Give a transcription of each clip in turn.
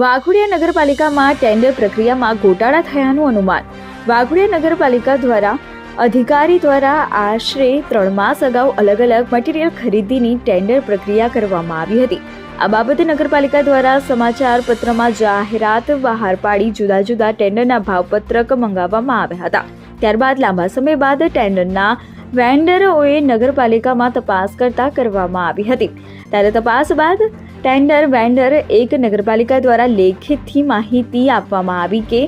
વાઘોડિયા નગરપાલિકામાં ટેન્ડર પ્રક્રિયામાં ગોટાળા થયાનું અનુમાન. વાઘોડિયા નગરપાલિકા દ્વારા, અધિકારી દ્વારા આશરે ત્રણ માસ અગાઉ અલગ અલગ મટીરીયલ ખરીદીની ટેન્ડર પ્રક્રિયા કરવામાં આવી હતી. આ બાબતે નગરપાલિકા દ્વારા સમાચાર પત્રમાં જાહેરાત બહાર પાડી જુદા જુદા ટેન્ડરના ભાવપત્રક મંગાવવામાં આવ્યા હતા. ત્યારબાદ લાંબા સમય બાદ ટેન્ડરના વેન્ડરોએ નગરપાલિકામાં તપાસ કરતા કરવામાં આવી હતી. ત્યારે તપાસ બાદ ટેન્ડર વેન્ડર એક નગરપાલિકા દ્વારા લેખિતથી માહિતી આપવામાં આવી કે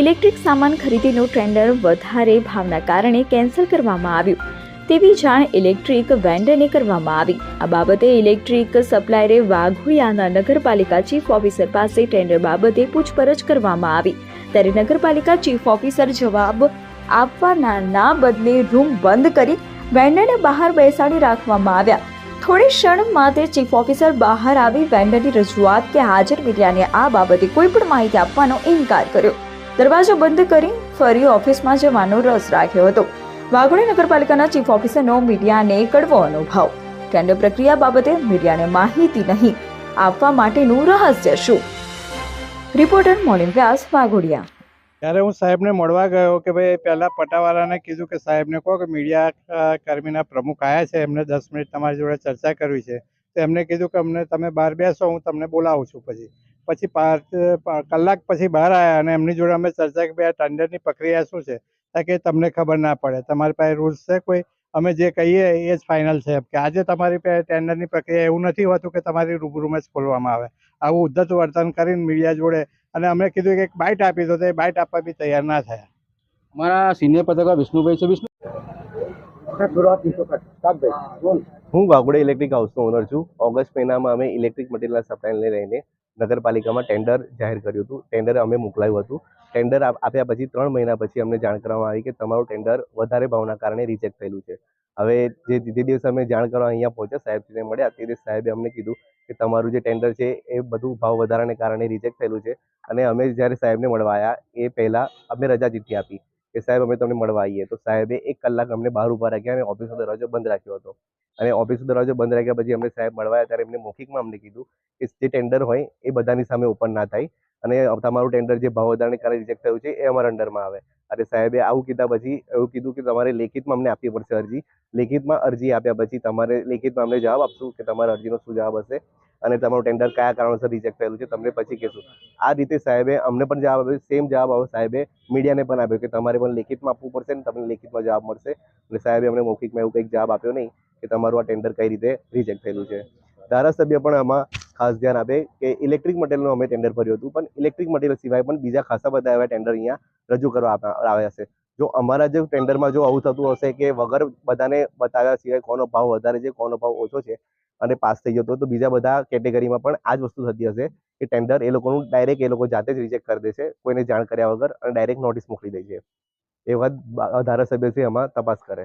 ઇલેક્ટ્રિક સામાન ખરીદીનું ટેન્ડર વધારે ભાવના કારણે કેન્સલ કરવામાં આવ્યું. તેવી જાણ ઇલેક્ટ્રિક વેન્ડરને કરવામાં આવી. આ બાબતે ઇલેક્ટ્રિક સપ્લાયરે વાઘુયાના નગરપાલિકા ચીફ ઓફિસર પાસે ટેન્ડર બાબતે પૂછપરછ કરવામાં આવી. ત્યારે નગરપાલિકા ચીફ ઓફિસર જવાબ આપવાના ના બદલે રૂમ બંધ કરી વેન્ડરને બહાર બેસાડી રાખવામાં આવ્યા. થોડી ક્ષણ માટે ચીફ ઓફિસર બહાર આવી વેન્ડરની રજૂઆત કે હાજર મીડિયાને આ બાબતે કોઈ પણ માહિતી આપવાનો ઇનકાર કર્યો. દરવાજો બંધ કરી ફરી ઓફિસમાં જવાનો રસ રાખ્યો હતો. વાઘોડી નગરપાલિકાના ચીફ ઓફિસરનો મીડિયાને કડવો અનુભવ. ટેન્ડર પ્રક્રિયા બાબતે મીડિયાને માહિતી નહીં. આપવા માટેનું રહસ્ય શું? રિપોર્ટર મોલિન વ્યાસ, વાઘોડિયા. ત્યારે હું સાહેબને મળવા ગયો કે ભાઈ, પહેલાં પટાવાળાને કીધું કે સાહેબને કહો કે મીડિયા કર્મીના પ્રમુખ આવ્યા છે, એમને દસ મિનિટ તમારી જોડે ચર્ચા કરવી છે. તો એમને કીધું કે અમને તમે બહાર બેસો, હું તમને બોલાવું છું પછી. પછી કલાક પછી બહાર આવ્યા અને એમની જોડે અમે ચર્ચા કે ભાઈ, આ ટેન્ડરની પ્રક્રિયા શું છે? કે તમને ખબર ના પડે. તમારી પાસે રૂલ્સ છે કોઈ? અમે જે કહીએ એ જ ફાઇનલ છે કે આજે તમારી પાસે ટેન્ડરની પ્રક્રિયા એવું નથી હોતું કે તમારી રૂબરૂમાં જ ખોલવામાં આવે. આવું ઉદ્ધત વર્તન કરીને મીડિયા જોડે અને અમે કીધું કે એક બાઇટ આપી દો તો એ બાઇટ આપવા બી તૈયાર ના થયા. અમારા સિનિયર પત્રકાર વિષ્ણુભાઈ છે વિષ્ણુ? હું વાઘોડા ઇલેક્ટ્રિક હાઉસનો ઓનર છું. ઓગસ્ટ મહિનામાં અમે ઇલેક્ટ્રિક મટીરિયલના સપ્લાયને લઈને નગરપાલિકામાં ટેન્ડર જાહેર કર્યું હતું. ટેન્ડર અમે મોકલાયું હતું. ટેન્ડર આપ્યા પછી ત્રણ મહિના પછી અમને જાણ કરવામાં આવી કે તમારું ટેન્ડર વધારે ભાવના કારણે રિજેક્ટ થયેલું છે. હવે જે જે દિવસે અમે જાણ કરવા અહીંયા પહોંચ્યા સાહેબને મળ્યા, તે દિવસે સાહેબે અમને કીધું કે તમારું જે ટેન્ડર છે એ બધું ભાવ વધારાને કારણે રિજેક્ટ થયેલું છે અને અમે જ્યારે સાહેબને મળવા આવ્યા એ પહેલાં અમે રજા જીતી આપી કે સાહેબ અમે તમને મળવા આવીએ. તો સાહેબે એક કલાક અમને બહાર ઊભા રાખ્યા અને ઓફિસનો દરવાજો બંધ રાખ્યો હતો. અને ઓફિસનો દરવાજો બંધ રાખ્યા પછી અમને સાહેબ મળવા આવ્યા ત્યારે એમને મૌખિકમાં અમને કીધું કે જે ટેન્ડર હોય એ બધાની સામે ઓપન ના થાય. અને તમારું ટેન્ડર જે ભાવ વધારાને કારણે રિજેક્ટ થયું છે, એ અમારા અંડરમાં આવે. અને સાહેબે આવું કીધા પછી, એવું કીધું કે તમારે લેખિતમાં અમને આપવી પડશે અરજી. લેખિતમાં અરજી આપ્યા પછી તમારે, લેખિતમાં અમને જવાબ આપશું કે તમારા અરજીનો શું જવાબ હશે અને તમારું ટેન્ડર કયા કારણોસર રિજેક્ટ થયેલું છે, તમને પછી કહેશું. આ રીતે સાહેબે અમને પણ જવાબ આપ્યો સેમ જવાબ આવ્યો સાહેબે મીડિયાને પણ આપ્યો કે તમારે પણ લેખિતમાં આપવું પડશે ને તમને લેખિતમાં જવાબ મળશે. એટલે સાહેબે અમને મૌખિકમાં એવું કંઈક જવાબ આપ્યો નહીં કે તમારું આ ટેન્ડર કઈ રીતે રિજેક્ટ થયેલું છે. ધારાસભ્ય પણ આમાં ખાસ ધ્યાન આપે કે ઇલેક્ટ્રિક મટીરિયલનું અમે ટેન્ડર ભર્યું હતું, પણ ઇલેક્ટ્રિક મટીરિયલ સિવાય પણ બીજા ખાસા બધા એવા ટેન્ડર અહીંયા રજૂ કરવા આવ્યા છે. જો અમારા જે ટેન્ડરમાં જો આવું થતું હશે કે વગર બધાને બતાવ્યા સિવાય કોનો ભાવ વધારે છે, કોનો ભાવ ઓછો છે અને પાસ થઈ જતો તો બીજા બધા કેટેગરીમાં પણ આ જ વસ્તુ થતી હશે કે ટેન્ડર એ લોકોનું ડાયરેક્ટ એ લોકો જાતે જ રિજેક્ટ કરી દેશે, કોઈને જાણ કર્યા વગર અને ડાયરેક્ટ નોટિસ મોકલી દે છે. એ વાત ધારાસભ્ય ધારાસભ્યશ્રી આમાં તપાસ કરે.